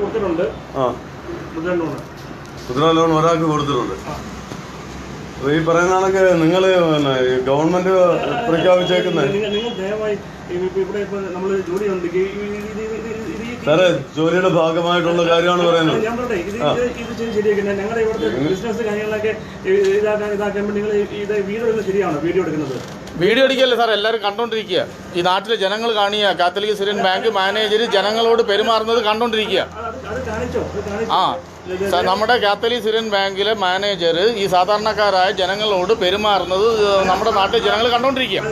കൊടുത്തിട്ടുണ്ട്. മുദ്ര ലോൺ ഒരാൾക്ക് കൊടുത്തിട്ടുണ്ട്. അപ്പൊ ഈ പറയുന്ന കണക്ക് നിങ്ങൾ പിന്നെ ഗവൺമെന്റ് പ്രഖ്യാപിച്ചേക്കുന്ന? സാറേ ജോലിയുടെ ഭാഗമായിട്ടുള്ള കാര്യമാണ് പറയുന്നത്. ഞങ്ങളുടെ ഇവിടുത്തെ ബിസിനസ് കാര്യങ്ങളൊക്കെ ഇത് ഇതാക്കാൻ ഇതാക്കാൻ വേണ്ടി നിങ്ങൾ ഇത് വീഡിയോ ശരിയാണോ? വീഡിയോ എടുക്കുന്നത്. വീഡിയോ അടിക്കല്ലേ സാർ എല്ലാവരും കണ്ടോണ്ടിരിക്കുക. ഈ നാട്ടിലെ ജനങ്ങൾ കാണിയ കാത്തലിക് സിറിയൻ ബാങ്ക് മാനേജർ ജനങ്ങളോട് പെരുമാറുന്നത് കണ്ടോണ്ടിരിക്കുക. ആ നമ്മുടെ കാത്തലിക് സിറിയൻ ബാങ്കിലെ മാനേജർ ഈ സാധാരണക്കാരായ ജനങ്ങളോട് പെരുമാറുന്നത് നമ്മുടെ നാട്ടിലെ ജനങ്ങൾ കണ്ടോണ്ടിരിക്കുക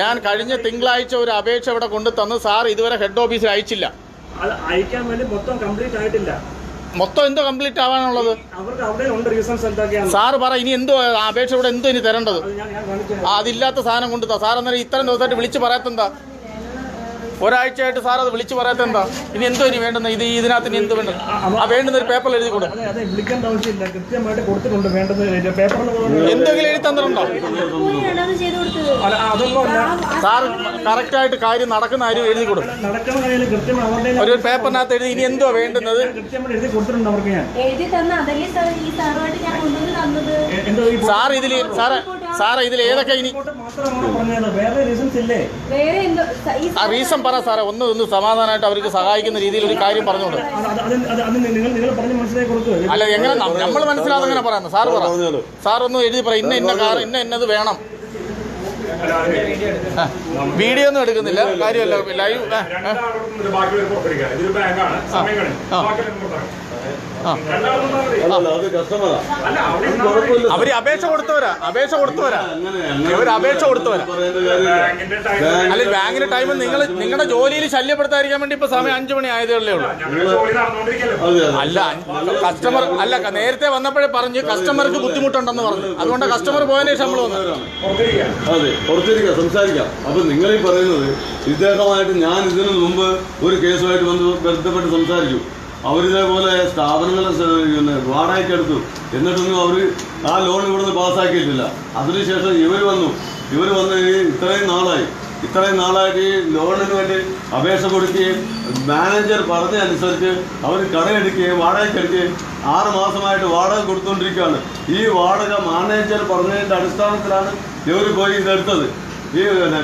ഞാൻ കഴിഞ്ഞ തിങ്കളാഴ്ച ഒരു അപേക്ഷ ഇവിടെ കൊണ്ടു തന്ന് സാർ ഇതുവരെ ഹെഡ് ഓഫീസിൽ അയച്ചില്ല. അയക്കാൻ വേണ്ടി മൊത്തം കംപ്ലീറ്റ് ആയിട്ടില്ല. മൊത്തം എന്തോ കംപ്ലീറ്റ് ആവാനുള്ളത്? സാറ് പറ ഇനി എന്തോ അപേക്ഷ ഇവിടെ എന്തോ ഇനി തരേണ്ടത്? അതില്ലാത്ത സാധനം കൊണ്ടുതാ സാർ അന്നേരം ഇത്രയും ദിവസമായിട്ട് വിളിച്ച് പറയാത്തെന്താ? ഒരാഴ്ചയായിട്ട് സാർ അത് വിളിച്ച് പറയാത്തെന്താ ഇനി എന്തോ ഇനി വേണ്ടുന്ന ഇത് ഇതിനകത്ത് ഇനി എന്ത് വേണ്ടത്? ആ വേണ്ടുന്ന ഒരു പേപ്പറിൽ എഴുതി കൊടുക്കും. വേണ്ടത് എന്തെങ്കിലും എഴുതി തന്നിട്ടുണ്ടോ? സാർ കറക്റ്റായിട്ട് കാര്യം നടക്കുന്ന കാര്യം എഴുതി കൊടുക്കും. ഒരു പേപ്പറിനകത്ത് എഴുതി ഇനി എന്തോ വേണ്ടുന്നത്? കൃത്യമായിട്ട് എഴുതി കൊടുത്തിട്ടുണ്ട് അവർക്ക് ഞാൻ. എഴുതി തന്ന സാർ ഈ സാറുമായിട്ട് ഞാൻ കൊണ്ടുവന്ന് തന്നത്? എ- എന്തോ സാർ ഇതിൽ സാറ് സാറേ ഇതിൽ ഏതൊക്കെ ഇനി ഫോട്ടോ മാത്രമാണ് വേറെ റീസൺസ് ഇല്ലേ? വേറെ എന്തോ ആ റീസൺ പറ സാറേ ഒന്ന് ഒന്ന് സമാധാനമായിട്ട് അവർക്ക് സഹായിക്കുന്ന രീതിയിൽ ഒരു കാര്യം പറഞ്ഞോളൂ അല്ല എങ്ങനെ നമ്മൾ മനസ്സിലാതെ എങ്ങനെ പറയാം. സാർ പറ. സാർ ഒന്ന് എഴുതി പറ. ഇന്ന ഇന്ന കാർ ഇന്ന ഇന്നത് വേണം. വീഡിയോ ഒന്നും എടുക്കുന്നില്ല. കാര്യമല്ല ലൈവ് ആ, അവർ അപേക്ഷ കൊടുത്തവരാ അപേക്ഷ കൊടുത്തവരാ. ഇവർ അപേക്ഷ കൊടുത്തവരാ. അല്ലെ ബാങ്കിന്റെ ടൈം ബാങ്കിന്റെ ടൈം നിങ്ങൾ നിങ്ങളുടെ ജോലിയിൽ ശല്യപ്പെടുത്താതിരിക്കാൻ വേണ്ടി ഇപ്പൊ സമയം അഞ്ചു മണി ആയതേ ഉള്ളൂ. അല്ല കസ്റ്റമർ അല്ല നേരത്തെ വന്നപ്പോഴേ പറഞ്ഞു കസ്റ്റമർക്ക് ബുദ്ധിമുട്ടുണ്ടെന്ന് പറഞ്ഞു. അതുകൊണ്ട് കസ്റ്റമർ പോയതിനു ശേഷം നമ്മൾ അതെ പുറത്തിരിക്കാം സംസാരിക്കാം. അപ്പൊ നിങ്ങൾ ഈ പറയുന്നത് ഇദ്ദേഹമായിട്ട് ഞാൻ ഇതിനു മുമ്പ് ഒരു കേസുമായിട്ട് വന്ന് ബന്ധപ്പെട്ട് സംസാരിച്ചു. അവരിതേപോലെ സ്ഥാപനങ്ങളെ പിന്നെ വാടകയ്ക്ക് എടുത്തു. എന്നിട്ടൊന്നും അവർ ആ ലോൺ ഇവിടുന്ന് പാസ്സാക്കിയിട്ടില്ല അതിനുശേഷം ഇവർ വന്നു. ഇവർ വന്ന് ഇത്രയും നാളായി. ഇത്രയും നാളായിട്ട് ഈ ലോണിന് വേണ്ടി അപേക്ഷ കൊടുക്കുകയും മാനേജർ പറഞ്ഞ അനുസരിച്ച് അവർ കടയെടുക്കുകയും വാടകയ്ക്ക് എടുക്കുകയും ആറ് മാസമായിട്ട് വാടക കൊടുത്തുകൊണ്ടിരിക്കുകയാണ് ഈ വാടക മാനേജർ പറഞ്ഞതിന്റെ അടിസ്ഥാനത്തിലാണ് ഇവർ പോയി ഇതെടുത്തത്. ഈ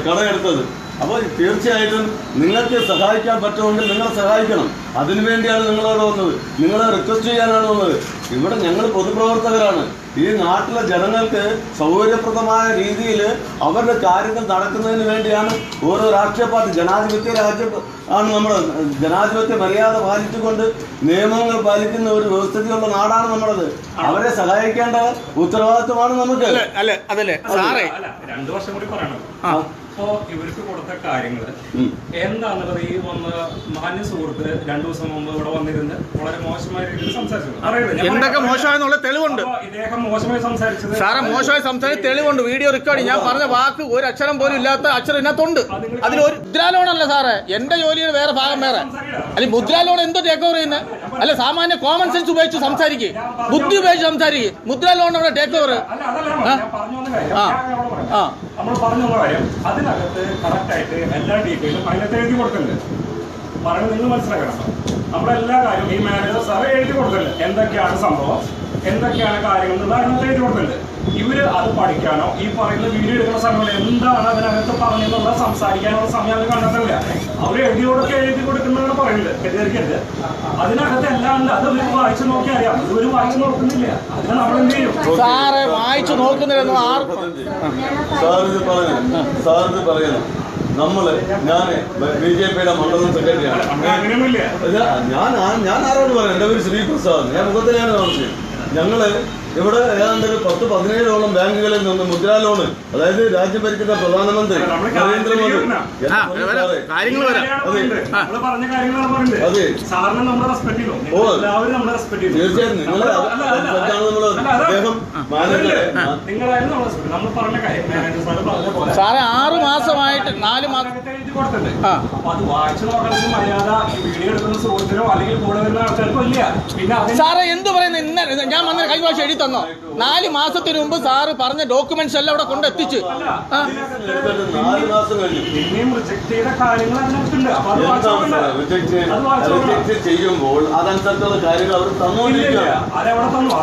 കടയെടുത്തത് അപ്പോൾ തീർച്ചയായിട്ടും നിങ്ങൾക്ക് സഹായിക്കാൻ പറ്റുമെങ്കിൽ നിങ്ങൾ സഹായിക്കണം. അതിനുവേണ്ടിയാണ് നിങ്ങളോട് വന്നത്. നിങ്ങളെ റിക്വസ്റ്റ് ചെയ്യാനാണ് വന്നത്. ഇവിടെ ഞങ്ങൾ പൊതുപ്രവർത്തകരാണ്. ഈ നാട്ടിലെ ജനങ്ങൾക്ക് സൗകര്യപ്രദമായ രീതിയിൽ അവരുടെ കാര്യങ്ങൾ നടക്കുന്നതിന് വേണ്ടിയാണ് ഓരോ രാഷ്ട്രീയ പാർട്ടി ജനാധിപത്യ രാജ്യം ആണ് നമ്മൾ ജനാധിപത്യ മര്യാദ പാലിച്ചുകൊണ്ട് നിയമങ്ങൾ പാലിക്കുന്ന ഒരു വ്യവസ്ഥിതിയുള്ള നാടാണ് നമ്മളത്. അവരെ സഹായിക്കേണ്ട ഉത്തരവാദിത്വമാണ് നമുക്ക്. അല്ല അതല്ലേ? രണ്ടു വർഷം കൂടി പറയണം ആ അപ്പോ ഇവർക്ക് കൊടുത്ത കാര്യങ്ങൾ. എന്താണെന്നുള്ളത് ഈ വന്ന മാന്യ സുഹൃത്ത് രണ്ടു ദിവസം മുമ്പ് ഇവിടെ വന്നിരുന്ന് വളരെ മോശമായ രീതിയിൽ സംസാരിച്ചു അറിയില്ല എന്തൊക്കെ മോശമായെന്നുള്ള തെളിവുണ്ട്. ഇദ്ദേഹം മോശമായി സംസാരിച്ചത് സാറേ മോശമായി സംസാരിച്ച തെളിവുണ്ട് വീഡിയോ റെക്കോർഡ് ഞാൻ പറഞ്ഞ വാക്ക് ഒരു അക്ഷരം പോലും ഇല്ലാത്ത അക്ഷരം ഇതിനകത്തുണ്ട്. അതിൽ ഒരു മുദ്രാലോണല്ല സാറേ എന്റെ ജോലിയുടെ വേറെ ഭാഗം വേറെ. അല്ലെങ്കിൽ മുദ്രാലോൺ എന്തോ ടേക്ക് ഓവർ ചെയ്യുന്നത് അല്ല സാമാന്യ കോമൺ സെൻസ് ഉപയോഗിച്ച് സംസാരിക്കുക ബുദ്ധി ഉപയോഗിച്ച് സംസാരിക്കുക മുദ്ര ലോൺ അവിടെ ടേക്ക് ഓവർ പറഞ്ഞു ആ. ആ. നമ്മൾ പറഞ്ഞു വന്ന കാര്യം. അതിനകത്ത് എല്ലാ ഡീറ്റെയിലും അതിനകത്ത് എഴുതി കൊടുക്കുന്നുണ്ട് പറയുന്നത് നിങ്ങൾ മനസ്സിലാക്കണം. നമ്മളെല്ലാ കാര്യവും ഈ മാനേജർ സാറ് എഴുതി കൊടുക്കുന്നുണ്ട് എന്തൊക്കെയാണ് സംഭവം? എന്തൊക്കെയാണ് കാര്യങ്ങൾ എന്നുള്ളത് കൊടുത്തിട്ടുണ്ട്. ഇവർ അത് പഠിക്കാനോ ഈ പറയുന്ന വീഡിയോ എടുക്കുന്ന സമയങ്ങളിൽ എന്താണ് അതിനകത്ത് പറഞ്ഞെന്നുള്ള സംസാരിക്കാനുള്ള സമയം അവർ കണ്ടെത്തില്ല അവർ എഴുതി കൊടുക്കുക എഴുതി കൊടുക്കുന്നതാണ് പറയുന്നത്. തെറ്റിദ്ധരിക്കരുത്. അതിനകത്ത് എല്ലാം ഉണ്ട് അത് ഒരു വായിച്ചു നോക്കി അറിയാം. ഇത് ഒരു വായിച്ചു നോക്കുന്നില്ല. അതിന് നമ്മൾ എന്ത് ചെയ്യും? സാറെ വായിച്ചു നോക്കുന്നില്ലെന്ന് പറയുന്നു സാർ ഇത് പറയണം. നമ്മൾ ഞാൻ ബി ജെ പിയുടെ മണ്ഡലം സെക്രട്ടറിയാണ്. ഞാൻ ഞാൻ ആരോട് പറയാം എന്റെ പേര് ശ്രീപ്രസാദ്. ഞാൻ മുഖത്തിലാണ് താമസിക്കുന്നത് ഞങ്ങൾ ഇവിടെ ഏതാണ്ട് ഒരു പത്ത് പതിനേഴോളം ബാങ്കുകളിൽ നിന്ന് മുദ്രാ ലോണ് അതായത് രാജ്യം ഭരിക്കുന്ന പ്രധാനമന്ത്രി നരേന്ദ്രമോദി. അതെ. ഓ. തീർച്ചയായും നിങ്ങൾ അദ്ദേഹം സാറ് പറഞ്ഞ പോലെ. സാറേ ആറ് മാസമായിട്ട് നാല് മാസം സാറേ എന്ത് പറയുന്നത് ഇന്ന ഞാൻ വന്ന കഴിഞ്ഞ പ്രാവശ്യം എഴുതി തന്നോ? നാല് മാസത്തിന് മുമ്പ് സാറ് പറഞ്ഞ ഡോക്യുമെന്റ്സ് എല്ലാം അവിടെ കൊണ്ടെത്തിച്ച് ചെയ്യുമ്പോൾ അതനുസരിച്ചുള്ള കാര്യങ്ങൾ അവർ. തന്നുകൊണ്ടിരിക്കുകയാണ്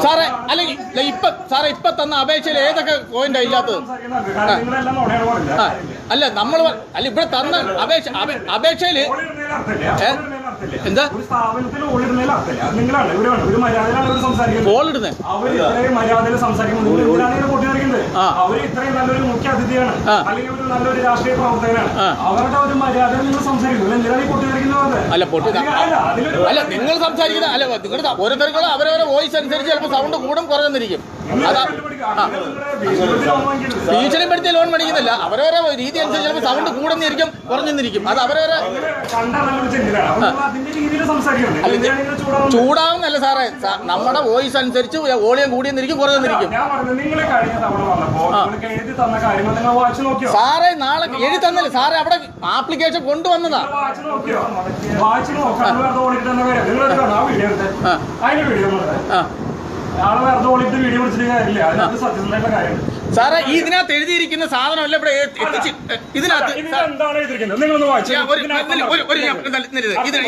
സാറേ അല്ലെങ്കിൽ ഇപ്പൊ സാറേ ഇപ്പൊ തന്ന അപേക്ഷയിൽ ഏതൊക്കെ പോയിന്റ് ഇല്ലാത്തത്? അല്ല നമ്മൾ അല്ല ഇവിടെ തന്ന അപേക്ഷ അപേ- എന്താ? ഒരു സ്ഥാപനത്തിൽ ഓളിടുന്നതിൽ അർത്ഥമില്ല. അത് നിങ്ങളാണ്. ഇവരാണ് ഒരു മര്യാദയിലാണ് അവർ സംസാരിക്കുന്നത്. കോൾ ഇടുന്നേ അവർ ഇത്രയും മര്യാദയിൽ സംസാരിക്കുമ്പോൾ നിങ്ങൾ പൊട്ടിത്തെറിക്കുന്നത്. അവർ ഇത്രയും നല്ലൊരു മുഖ്യ അതിഥിയാണ്. അല്ലെങ്കിൽ ഒരു നല്ലൊരു രാഷ്ട്രീയ പ്രവർത്തകനാണ്. അവരുടെ ഒരു മര്യാദയിൽ നിങ്ങൾ സംസാരിക്കുന്നു. നിങ്ങൾ എന്തിനാണ് ഈ പൊട്ടിത്തെറിക്കുന്നത് അല്ല പൊട്ടി അല്ല, അതിലൊരു- അല്ല നിങ്ങൾ സംസാരിക്കുന്ന അല്ല നിങ്ങളുടെ ഓരോരുത്തർക്കുള്ള അവരവരെ വോയിസ് അനുസരിച്ച് ചിലപ്പോൾ സൗണ്ട് കൂടും കുറഞ്ഞിരിക്കും അവമാനിക്കരുത്. ഭീഷണിപ്പെടുത്തിയ ലോൺ മേടിക്കുന്നില്ല. അവരവരെ രീതി അനുസരിച്ച് ചിലപ്പോൾ സൗണ്ട് കൂടുന്നിരിക്കും കുറഞ്ഞിരിക്കും അത് അവരവരെ? ചൂടാവുന്നല്ല സാറേ. നമ്മുടെ വോയിസ് അനുസരിച്ച് വോളിയം കൂടിയെന്നിരിക്കും കുറഞ്ഞെന്നിരിക്കും സാറേ നാളെ എഴുതി തന്നില്ല. സാറേ അവിടെ ആപ്ലിക്കേഷൻ കൊണ്ടുവന്നതാ. ആ. ആൾ വെറുതെ ഓടിയിട്ട് വീഡിയോ പിടിച്ചിട്ട് കാര്യമില്ല. അതിനകത്ത് സത്യസന്ധമായിട്ടുള്ള കാര്യമുണ്ട് സാറേ ഈ ഇതിനകത്ത് എഴുതിയിരിക്കുന്ന സാധനമല്ല ഇവിടെ എത്തിച്ച് ഇതിനകത്ത്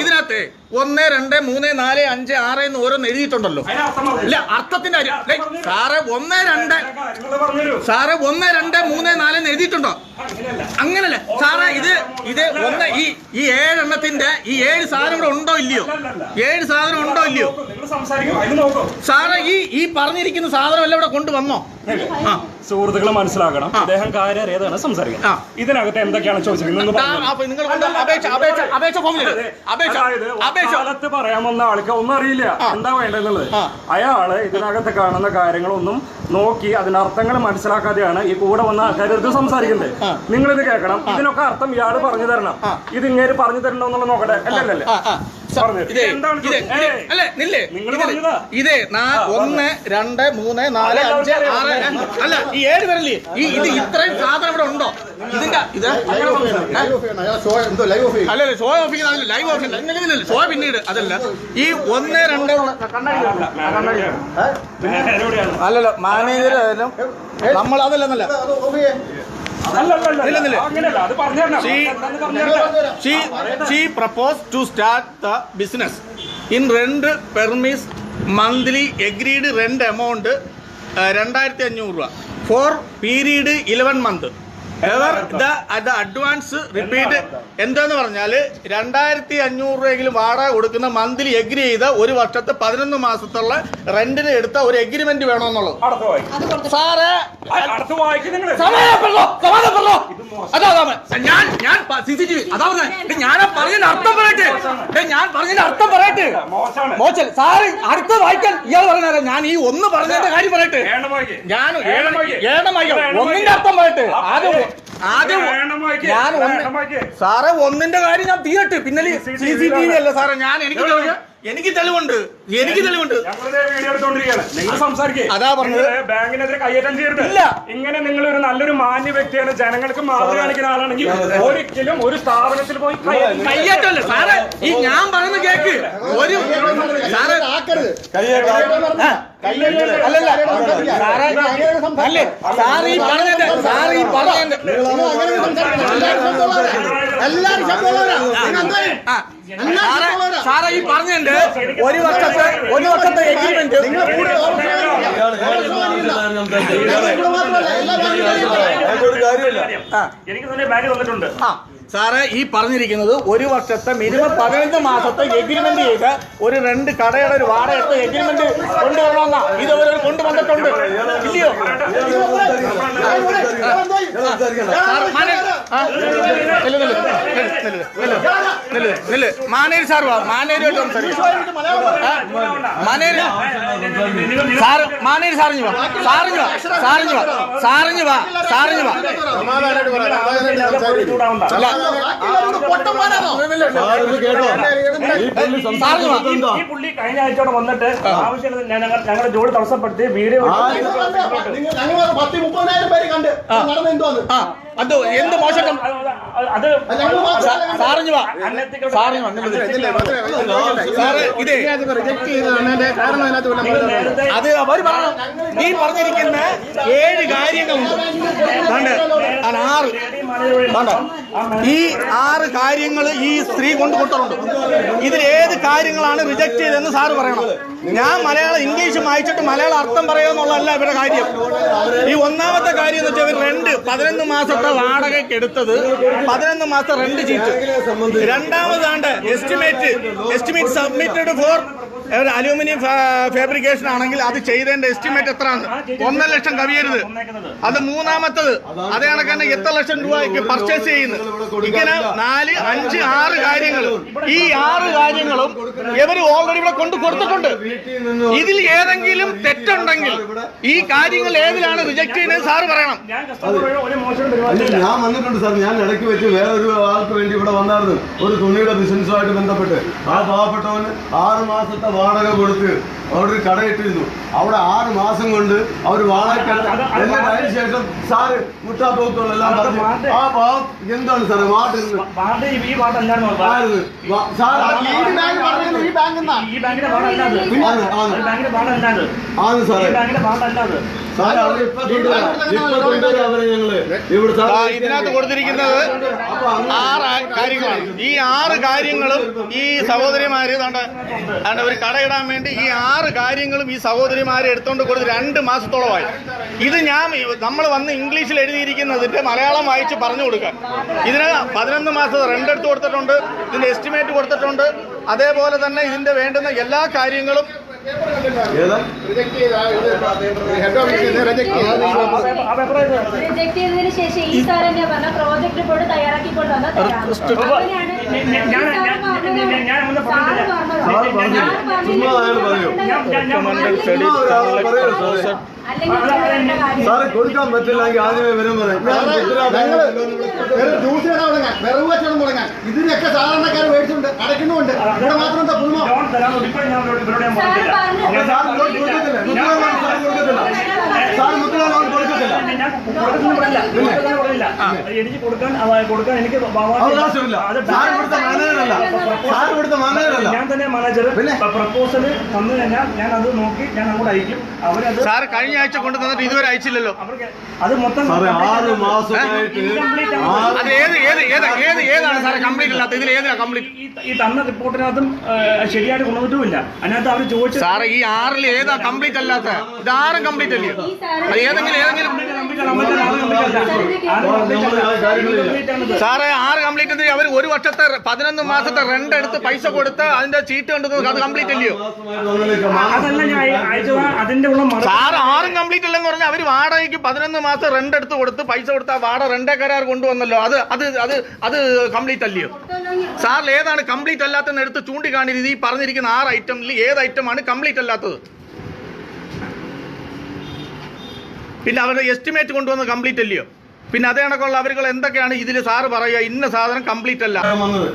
ഇതിനകത്ത് ഒന്ന് രണ്ട് മൂന്ന് നാല് അഞ്ച് ആറ് എന്ന് ഓരോന്ന് എഴുതിയിട്ടുണ്ടല്ലോ. ഇല്ല അർത്ഥത്തിന്റെ സാറേ ഒന്ന് രണ്ട്. സാറ് ഒന്ന് രണ്ട് മൂന്ന് നാല് എന്ന് എഴുതിയിട്ടുണ്ടോ? അങ്ങനല്ല സാറേ ഇത് ഇത് ഒന്ന് ഈ ഈ ഏഴെണ്ണത്തിന്റെ ഈ ഏഴ് സാധനം ഇവിടെ ഉണ്ടോ ഇല്ലയോ? ഏഴ് സാധനം ഉണ്ടോ ഇല്ലയോ? സാറേ ഈ ഈ പറഞ്ഞിരിക്കുന്ന സാധനം അല്ല ഇവിടെ കൊണ്ടുവന്നോ? ആ. സുഹൃത്തുക്കളെ മനസ്സിലാക്കണം. അദ്ദേഹം കാര്യം ആ. സംസാരിക്കുന്നത്. ഇതിനകത്ത് എന്തൊക്കെയാണ് ചോദിച്ചിരിക്കുന്നത് കാലത്ത് പറയാൻ വന്ന ആൾക്ക് ഒന്നും അറിയില്ല. എന്താ വേണ്ടതെന്നുള്ളത്? ആ. അയാൾ ഇതിനകത്ത് കാണുന്ന കാര്യങ്ങളൊന്നും നോക്കി അതിന്റെ അർത്ഥങ്ങൾ മനസ്സിലാക്കാതെയാണ് ഈ കൂടെ വന്ന ആൾക്കാരടുത്ത് സംസാരിക്കുന്നത്. നിങ്ങളിത് നിങ്ങൾ ഇത് കേൾക്കണം ഇതിനൊക്കെ അർത്ഥം ഇയാൾ പറഞ്ഞു തരണം. ഇത് ഇങ്ങനെ പറഞ്ഞു തരണോ എന്നുള്ളത് നോക്കട്ടെ. അല്ലല്ലേ. ഇതേ. അല്ലേ, ഒന്ന് രണ്ട് മൂന്ന് നാല് അഞ്ച്. ആറ് അല്ല ഈ ഏഴ് പേരല്ലേ? ഈ ഇത് ഇത്രയും സാധനം ഇവിടെ ഉണ്ടോ? ഇതിന്റെ ഇത് അല്ലല്ല ഷോ ഓഫ് ലൈവ് ഓഫ് ഇല്ല ഷോ പിന്നീട് അതല്ല. ഈ ഒന്ന് രണ്ട് അല്ലല്ലോ മാനേജർ അല്ലല്ല മാനേജർ നമ്മൾ അതല്ലെന്നല്ല. She propose to start the business in rent premises monthly agreed rent amount രണ്ടായിരത്തി അഞ്ഞൂറ് രൂപ. For period eleven month ever the the advance repeat എന്താന്ന് പറഞ്ഞാൽ രണ്ടായിരത്തി അഞ്ഞൂറ് രൂപയെങ്കിലും വാടക കൊടുക്കുന്ന മന്ത്ലി എഗ്രി ചെയ്ത ഒരു വർഷത്തെ പതിനൊന്ന് മാസത്തുള്ള റെന്റിന് എടുത്ത ഒരു എഗ്രിമെന്റ് വേണമെന്നുള്ളത്. സാറേ അടുത്ത വായിക്കും നിങ്ങൾ സമാധാനപ്പെടലോ സമാധാനപ്പെടലോ അതാ അതാ ഞാൻ ഞാൻ സി സി ടി വി അതാ പറഞ്ഞത് ഞാൻ പറഞ്ഞതിന്റെ അർത്ഥം പറയട്ടെ. ഏ, ഞാൻ പറഞ്ഞതിന്റെ അർത്ഥം പറയട്ടെ. മോശമാണ്. മോശം. സാറ് അടുത്ത വായിക്കാൻ ഇയാൾ പറഞ്ഞാലോ ഞാൻ ഈ ഒന്ന് പറഞ്ഞതിന്റെ കാര്യം പറയട്ടെ. ഞാൻ ഒന്നിന്റെ അർത്ഥം പറയട്ടെ. ആദ്യം ആദ്യം ഞാൻ. സാറേ ഒന്നിന്റെ കാര്യം ഞാൻ തീരട്ടെ. പിന്നെ സി സി ടി വി അല്ല സാറേ ഞാൻ എനിക്ക് എനിക്ക് തെളിവുണ്ട്. എനിക്ക് തെളിവുണ്ട്. ഞങ്ങളിത് വീഡിയോ എടുത്തോണ്ടിരിക്കുകയാണ്. നിങ്ങൾ സംസാരിക്കേ. അതാ പറഞ്ഞത്. ബാങ്കിനെതിരെ കയ്യേറ്റം ചെയ്യരുത്. ഇല്ല. ഇങ്ങനെ നിങ്ങൾ ഒരു നല്ലൊരു മാന്യ വ്യക്തിയാണ്. ജനങ്ങൾക്ക് മാതൃക കാണിക്കുന്ന ആളാണെങ്കിൽ ഒരിക്കലും ഒരു സ്ഥാപനത്തിൽ പോയി കയ്യേറ്റല്ലേ. കയ്യേറ്റമല്ല സാറേ ഈ ഞാൻ പറയുന്ന കേക്ക്. ഒരു സാറേ അല്ലേ സാറ് ഈ സാറ് സാറേ പറഞ്ഞുണ്ട് ഒരു വർഷത്തെ ഒരു വർഷത്തെ എഗ്രിമെന്റ് എനിക്ക് തന്നെ ബാഗ് തന്നിട്ടുണ്ട് ആ. സാറേ ഈ പറഞ്ഞിരിക്കുന്നത് ഒരു വർഷത്തെ മിനിമം പതിനഞ്ച് മാസത്തെ എഗ്രിമെന്റ് ചെയ്ത് ഒരു രണ്ട് കടയുടെ ഒരു വാടകത്തെ എഗ്രിമെന്റ് കൊണ്ടുവരണമെന്ന. ഇത് അവർ കൊണ്ടുവന്നിട്ടുണ്ട്. ഇല്ലയോ? നില്ല്, നില്ല്, നില്ല്, നില്ല്, നില്ല്, നില്ല്, നില്ല്. സാർ വാ സംസാരിക്കാം ആ, സാറ് മാനേജ് സാറിഞ്ഞു വാ സാറിഞ്ഞു വാ സാറിഞ്ഞു വാ സാറിഞ്ഞു വാ സാറിഞ്ഞു വാ. അല്ല കേട്ടോ. ഈ പുള്ളി കഴിഞ്ഞ ആഴ്ചയോടെ വന്നിട്ട് ആവശ്യമില്ല ഞങ്ങളുടെ ജോലി തടസ്സപ്പെടുത്തി വീഡിയോ പത്ത് മുപ്പതിനായിരം പേര് കണ്ട് അത് എന്ത് മോശം അത് സാറിഞ്ഞു സാറ് ഇതേ അത് അവർ പറഞ്ഞു നീ പറഞ്ഞിരിക്കുന്ന ഏഴ് കാര്യങ്ങളുണ്ട് ആറ്. ഈ ആറ് കാര്യങ്ങൾ ഈ സ്ത്രീ കൊണ്ട് കൊടുത്തിട്ടുണ്ട്. ഇതിൽ ഏത് കാര്യങ്ങളാണ് റിജക്ട് ചെയ്തതെന്ന് സാറ് പറയണം. ഞാൻ മലയാളം ഇംഗ്ലീഷ് വായിച്ചിട്ട് മലയാളം അർത്ഥം പറയുമെന്നുള്ളതല്ല ഇവരുടെ കാര്യം. ഈ ഒന്നാമത്തെ കാര്യം എന്ന് വെച്ചാൽ ഇവർ റെന്റ് പതിനൊന്ന് മാസത്തെ വാടകയ്ക്ക് എടുത്തത് പതിനൊന്ന് മാസത്തെ rent cheat. രണ്ടാമതാണ്ട് estimate estimate submitted for aluminium fabrication ആണെങ്കിൽ അത് ചെയ്തതിന്റെ എസ്റ്റിമേറ്റ് എത്രയാണ്? ഒന്നര ലക്ഷം കവിയരുത്. അത് മൂന്നാമത്തത്. അതേ കണക്കന്നെ എത്ര ലക്ഷം രൂപയ്ക്ക് പർച്ചേസ് ചെയ്യുന്നത്. ഇങ്ങനെ നാല് അഞ്ച് ആറ് കാര്യങ്ങൾ. ഈ ആറ് കാര്യങ്ങളും ഇവർ ഓൾറെഡി ഇവിടെ കൊണ്ട് കൊടുത്തിട്ടുണ്ട്. ഇതിൽ ഏതെങ്കിലും തെറ്റുണ്ടെങ്കിൽ ഈ കാര്യങ്ങൾ ഏതിലാണ് റിജക്ട് ചെയ്യുന്നത് സാറ് പറയണം. ഒരു ഞാൻ വന്നിട്ടുണ്ട് സാർ. ഞാൻ ഇടയ്ക്ക് വെച്ച് വേറൊരു ആൾക്ക് വേണ്ടി ഇവിടെ വന്നായിരുന്നു. ഒരു തുണിയുടെ ബിസിനസ്സുമായിട്ട് ബന്ധപ്പെട്ട്. ആ പാവപ്പെട്ടവന് ആറ് മാസത്തെ വാടക കൊടുത്ത് അവിടെ ഒരു കടയിട്ടിരുന്നു. അവിടെ ആറ് മാസം കൊണ്ട് അവർ വാടക എന്നിട്ട് അതിന് ശേഷം സാറ് മുട്ടാപ്പോക്കുകളെല്ലാം പറഞ്ഞു ആ പാവം എന്താണ് സാറേ വാർഡ് ആണ്, സാറേ ഇതിനകത്ത് കൊടുത്തിരിക്കുന്നത് ആറ് കാര്യങ്ങളാണ്. ഈ ആറ് കാര്യങ്ങളും ഈ സഹോദരിമാര് അതുകൊണ്ട് ഒരു കടയിടാൻ വേണ്ടി ഈ ആറ് കാര്യങ്ങളും ഈ സഹോദരിമാരെ എടുത്തോണ്ട് കൊടുത്ത് രണ്ട് മാസത്തോളമായി. ഇത് ഞാൻ നമ്മൾ വന്ന് ഇംഗ്ലീഷിൽ എഴുതിയിരിക്കുന്നതിന്റെ മലയാളം വായിച്ച് പറഞ്ഞു കൊടുക്കാൻ. ഇതിന് പതിനൊന്ന് മാസം റെന്റ് എടുത്ത് കൊടുത്തിട്ടുണ്ട് ഇതിന്റെ എസ്റ്റിമേറ്റ് കൊടുത്തിട്ടുണ്ട്. അതേപോലെ തന്നെ ഇതിന്റെ വേണ്ടുന്ന എല്ലാ കാര്യങ്ങളും ഏതാ. ചുമ്മാ പറയൂ. പറയൂ സാറേ കൊടുക്കാൻ പറ്റില്ലെങ്കിൽ ആദ്യമേ വരും ഞങ്ങൾ വെറും ജ്യൂസ് കട തുടങ്ങാൻ വെറും കച്ചവടം തുടങ്ങാൻ ഇതിനൊക്കെ സാധാരണക്കാർ മേടിച്ചുണ്ട് അടയ്ക്കുന്നുണ്ട് ഇവിടെ മാത്രം എന്താ പുതുമ? സാർ കൊടുക്കത്തില്ല ലോൺ സാർ കൊടുക്കത്തില്ല സാർ ലോൺ കൊടുക്കത്തില്ല എനിക്ക് കൊടുക്കാൻ കൊടുക്കാൻ എനിക്ക് സാർ സാർ ഞാൻ തന്നെ മാനേജർ. പ്രപ്പോസൽ തന്നു കഴിഞ്ഞാൽ ഞാൻ അത് നോക്കി ഞാൻ അങ്ങോട്ട് അയക്കും. അവരത് സാറ് കഴിഞ്ഞ ആഴ്ച കൊണ്ടു തന്നിട്ട് ഇതുവരെ അയച്ചില്ലല്ലോ. അവർക്ക് അത് മൊത്തം ആറ് മാസമായിട്ട് അത് ഏത് ഏത് ഏത് ഏത് ഏതാണ് സാറേ കംപ്ലീറ്റ് അല്ലാത്ത ഇതിൽ ഏതാ കംപ്ലീറ്റ് ഈ തന്ന റിപ്പോർട്ടിനകത്തും ശരിയായിട്ട് കൊണ്ടുവന്നിട്ടുമില്ല. അതിനകത്ത് അവർ ചോദിച്ചു സാറേ ഈ ആറിൽ ഏതാ കംപ്ലീറ്റ് അല്ലാത്ത? ഇത് ആറും കംപ്ലീറ്റ് അല്ലേ? ഏതെങ്കിലും ഏതെങ്കിലും സാറേ ആറ് കംപ്ലീറ്റ് അവർ ഒരു വർഷത്തെ പതിനൊന്ന് മാസത്തെ റെന്റ് എടുത്ത് പൈസ കൊടുത്ത് അതിന്റെ ചീട്ട് കണ്ടത് അത് കംപ്ലീറ്റ് അല്ലയോ? സാറ് ആറും കംപ്ലീറ്റ് അല്ലെന്ന് പറഞ്ഞാൽ അവർ വാടകയ്ക്ക് പതിനൊന്ന് മാസം റെന്റ് എടുത്ത് കൊടുത്ത് പൈസ കൊടുത്ത ആ വാടക റെന്റ് കരാർ കൊണ്ടുവന്നല്ലോ. അത് അത് അത് അത് കംപ്ലീറ്റ് അല്ലയോ? സാറിൽ ഏതാണ് കംപ്ലീറ്റ് അല്ലാത്തെന്ന് എടുത്ത് ചൂണ്ടിക്കാണിയത് ഈ പറഞ്ഞിരിക്കുന്ന ആറ് ഐറ്റമിൽ ഏത് ഐറ്റമാണ് കംപ്ലീറ്റ് അല്ലാത്തത്? പിന്നെ അവരുടെ എസ്റ്റിമേറ്റ് കൊണ്ടുവന്ന് കംപ്ലീറ്റ് അല്ലയോ? പിന്നെ അതേ കണക്കുള്ള അവരുകൾ എന്തൊക്കെയാണ് ഇതിൽ സാറ് പറയുക? ഇന്ന സാധനം കംപ്ലീറ്റ് അല്ല. വന്നത്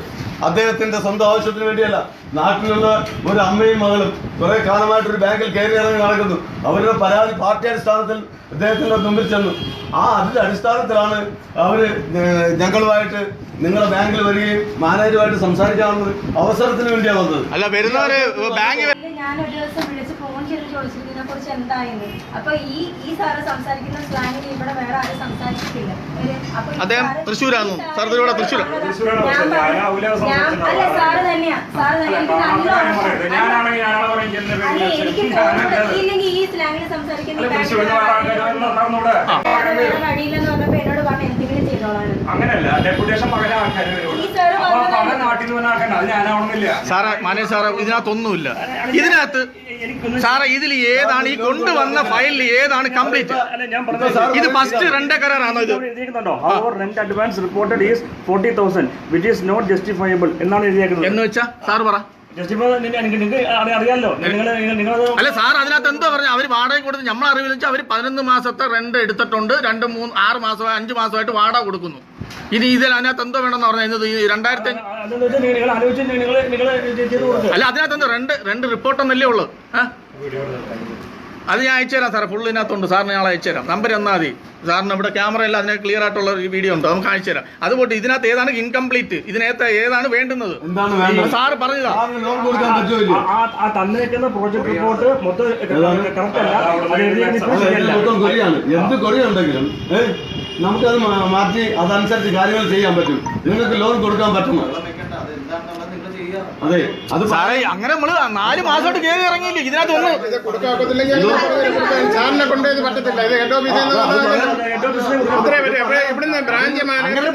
അദ്ദേഹത്തിന്റെ സ്വന്തം ആവശ്യത്തിന് വേണ്ടിയല്ല. നാട്ടിലുള്ള ഒരു അമ്മയും മകളും കുറെ കാലമായിട്ട് ഒരു ബാങ്കിൽ കയറി ഇറങ്ങി നടക്കുന്നു. അവരുടെ പരാതി പാർട്ടി അടിസ്ഥാനത്തിൽ അദ്ദേഹത്തിന്റെ മുമ്പിൽ ചെന്നു. ആ അതിന്റെ അടിസ്ഥാനത്തിലാണ് അവർ ഞങ്ങളുമായിട്ട് നിങ്ങളുടെ ബാങ്കിൽ വരികയും മാനേജറുമായിട്ട് സംസാരിക്കാനുള്ള അവസരത്തിന് വേണ്ടിയാണ് വന്നത്. അല്ല വരുന്നവര് ബാങ്കിൽ ഞാൻ ഒരു ദിവസം വിളിച്ച് ഫോൺ ചെയ്ത് ചോദിച്ചു ഇതിനെ കുറിച്ച് എന്തായെന്ന് അപ്പൊ ഈ ഈ സാറ് സംസാരിക്കുന്ന സ്ലാങ്ങിൽ ഇവിടെ വേറെ ആരും സംസാരിച്ചിട്ടില്ല ഒരു- അപ്പൊ ഈ അദ്ദേഹം. ഈ സാർ ഇവിടെ തൃശ്ശൂരാ? തൃശ്ശൂരാണ് ഞാൻ? അല്ല സാറ് തന്നെയാ സാറ് തന്നെ എനിക്ക് നല്ല ഉറപ്പാണ്. ഞാനാണെങ്കിൽ ഞാനാണ് പറയും എന്റെ അല്ല എനിക്ക് ഫോൺ ഇല്ലെങ്കിൽ ഈ സ്ലാങ്ങിൽ സംസാരിക്കുന്ന ഈ തൃശ്ശൂർ നടന്നൂടെ വഴിയില്ലെന്ന് എന്നോട് പറഞ്ഞു എന്തെങ്കിലും ചെയ്തോളാണ് അങ്ങനെയല്ല ഡെപ്യൂട്ടേഷൻ പകരം ആൾക്കാർ സാറ് ഞാനാവണമെന്നില്ല. സാറേ ഇതിനകത്തൊന്നുമില്ല. ഇതിനകത്ത് സാറേ ഇതിൽ ഏതാണ് ഈ കൊണ്ടുവന്ന ഫയലിൽ ഏതാണ് കംപ്ലീറ്റ്? ഞാൻ പറഞ്ഞത് ഇത് ഫസ്റ്റ് റെന്റ് കരാറാണോ ഇത്? Rent advance reported is forty thousand which is not justifiable എന്നാണ് എഴുതിയേക്കുന്നത്. എന്ന് വെച്ചാ? സാർ പറ. അല്ല സാർ അതിനകത്ത് എന്തോ പറഞ്ഞു? അവർ വാടക കൊടുത്ത് നമ്മൾ അറിവില്ല അവർ പതിനൊന്ന് മാസത്തെ റെന്റ് എടുത്തിട്ടുണ്ട്. രണ്ട് മൂന്ന് ആറ് മാസമായി അഞ്ച് മാസമായിട്ട് വാടക കൊടുക്കുന്നു. ഇനി ഇതിൽ അതിനകത്ത് എന്തോ വേണമെന്ന് പറഞ്ഞത്? ഈ രണ്ടായിരത്തി അഞ്ച്- നിങ്ങൾ ആലോചിച്ച് നിങ്ങൾ നിങ്ങൾ ചെയ്ത് അല്ല അതിനകത്ത് എന്തോ രണ്ട് രണ്ട് റിപ്പോർട്ടൊന്നല്ലേ ഉള്ളൂ. ആ അത് ഞാൻ അയച്ചുതരാം സാറേ. ഫുള്ള് ഇതിനകത്തുണ്ട്. സാറിന് ഞാൻ അയച്ചുതരാം നമ്പർ എന്നാൽ മതി. സാറിന് ഇവിടെ ക്യാമറ എല്ലാം അതിനെ ക്ലിയർ ആയിട്ടുള്ള ഒരു വീഡിയോ ഉണ്ട്. നമുക്ക് അയച്ചുതരാം അതുപോലെ ഇതിനകത്ത് ഏതാണ് ഇൻകംപ്ലീറ്റ് ഇതിനകത്ത് ഏതാണ് വേണ്ടുന്നത്? സാറ് പറഞ്ഞതാ. സാറിന് ലോൺ കൊടുക്കാൻ പറ്റുമോ ആ തന്നേക്കുന്ന പ്രോജക്ട് റിപ്പോർട്ട് മൊത്തം എന്ത് കൊറിയുണ്ടെങ്കിലും നമുക്കത് മാറ്റി അതനുസരിച്ച് കാര്യങ്ങൾ ചെയ്യാൻ പറ്റും. നിങ്ങൾക്ക് ലോൺ കൊടുക്കാൻ പറ്റുമോ അതെ അത് സാറേ അങ്ങനെ നമ്മൾ നാല് മാസമായിട്ട് കയറി ഇറങ്ങിയില്ലേ? ഇതിനകത്ത് ഒന്ന് സാറിനെ കൊണ്ട് പറ്റത്തില്ല. ഇത് ഹെഡ് ഓഫീസിൽ നിന്ന് ബ്രാഞ്ച് മാനേജർ